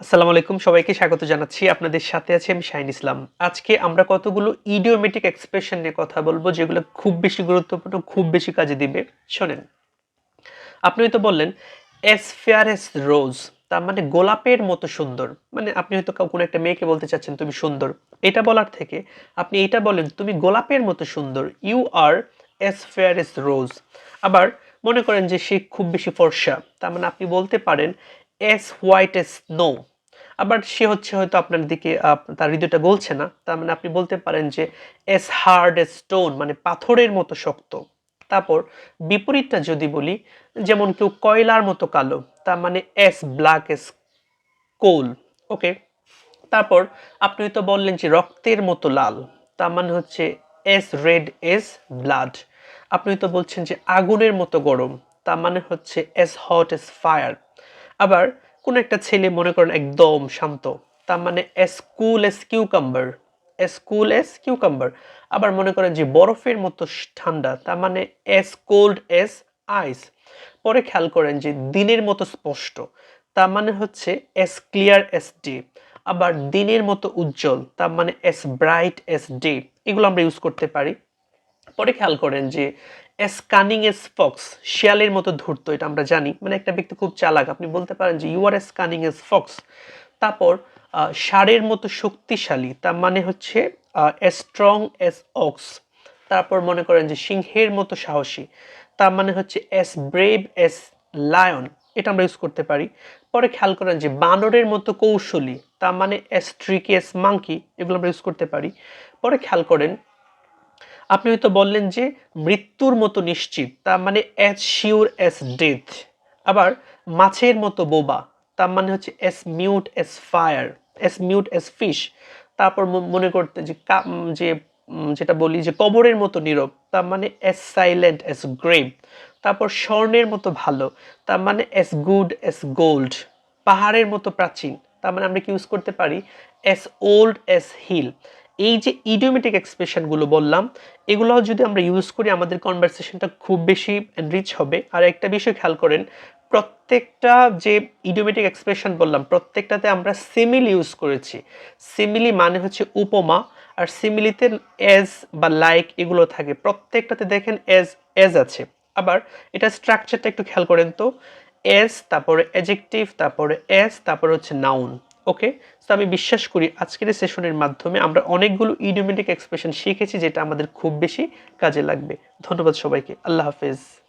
আসসালামু আলাইকুম, সবাইকে স্বাগত জানাচ্ছি। আপনাদের সাথে আছি আমি শাহিন ইসলাম। আজকে আমরা কতগুলো ইডিওমেটিক এক্সপ্রেশন নিয়ে কথা বলব, যেগুলো খুব বেশি গুরুত্বপূর্ণ, খুব বেশি কাজে দিবে। শোনেন, আপনি হয়তো বললেন এস ফেয়ার এস রোজ তার মানে গোলাপের মতো সুন্দর। মানে আপনি হয়তো কোনো একটা মেয়েকে বলতে চাচ্ছেন, তুমি সুন্দর। এটা বলার থেকে আপনি এটা বলেন, তুমি গোলাপের মতো সুন্দর। You are as fair as rose আবার মনে করেন যে সে খুব বেশি ফর্সা। তার মানে আপনি বলতে পারেন এস হোয়াইট এস নো আবার সে হচ্ছে হয়তো আপনার দিকে তার হৃদয়টা গলছে না। তার মানে আপনি বলতে পারেন যে এস হার্ড এস স্টোন মানে পাথরের মতো শক্ত। তারপর বিপরীতটা যদি বলি, যেমন কেউ কয়লার মতো কালো, তার মানে as black as coal okay তারপর আপনি তো বললেন যে রক্তের মতো লাল, তার মানে হচ্ছে এস রেড এস ব্লাড আপনি তো বলছেন যে আগুনের মতো গরম, তার মানে হচ্ছে এস হট এস ফায়ার আবার কোন একটা ছেলে মনে করেন একদম শান্ত, তার মানে as cool as cucumber as cool as cucumber আবার মনে করেন যে বরফের মতো ঠান্ডা, তার মানে এস কোল্ড এস আইস পরে খেয়াল করেন যে দিনের মতো স্পষ্ট, তার মানে হচ্ছে এস ক্লিয়ার এস ডে আবার দিনের মতো উজ্জ্বল, তার মানে এস ব্রাইট এস ডে এগুলো আমরা ইউজ করতে পারি। পরে খেয়াল করেন যে এস কানিং এস ফক্স শিয়ালের মতো ধূর্ত, এটা আমরা জানি। মানে একটা ব্যক্তি খুব চালাক, আপনি বলতে পারেন যে you are as cunning as fox তারপর ষাঁড়ের মতো শক্তিশালী, তার মানে হচ্ছে এস স্ট্রং এস অক্স তারপর মনে করেন যে সিংহের মতো সাহসী, তার মানে হচ্ছে এস ব্রেভ এস লায়ন এটা আমরা ইউজ করতে পারি। পরে খেয়াল করেন যে বানরের মতো কৌশলী, তার মানে এস ট্রিকি এস মাঙ্কি এগুলো আমরা ইউজ করতে পারি। পরে খেয়াল করেন আপনি হয়তো বললেন যে মৃত্যুর মতো নিশ্চিত, তার মানে অ্যাজ শিওর অ্যাজ ডেথ আবার মাছের মতো বোবা, তার মানে হচ্ছে as mute as fire as mute as fish তারপর মনে করতে যে যে যেটা বলি যে কবরের মতো নীরব, তার মানে এস সাইলেন্ট এস গ্রেভ তারপর স্বর্ণের মতো ভালো, তার মানে এস গুড এস গোল্ড পাহাড়ের মতো প্রাচীন, তার মানে আমরা কি ইউজ করতে পারি? এস ওল্ড এস হিল এই যে ইডিওমেটিক এক্সপ্রেশনগুলো বললাম এগুলো যদি আমরা ইউজ করি, আমাদের কনভারসেশনটা খুব বেশি রিচ হবে। আর একটা বিষয় খেয়াল করেন, প্রত্যেকটা যে ইডিওমেটিক এক্সপ্রেশন বললাম, প্রত্যেকটাতে আমরা সিমিলি ইউজ করেছি। সিমিলি মানে হচ্ছে উপমা, আর সিমিলিতে এজ বা লাইক এগুলো থাকে। প্রত্যেকটাতে দেখেন এজ এজ আছে। আবার এটা স্ট্রাকচারটা একটু খেয়াল করেন তো এস তারপরে এজেক্টিভ তারপরে এস তারপরে হচ্ছে নাউন ওকে তো আমি বিশ্বাস করি আজকের এই সেশনের মাধ্যমে আমরা অনেকগুলো ইডিওমেটিক এক্সপ্রেশন শিখেছি যেটা আমাদের খুব বেশি কাজে লাগবে। ধন্যবাদ সবাইকে। আল্লাহ হাফেজ।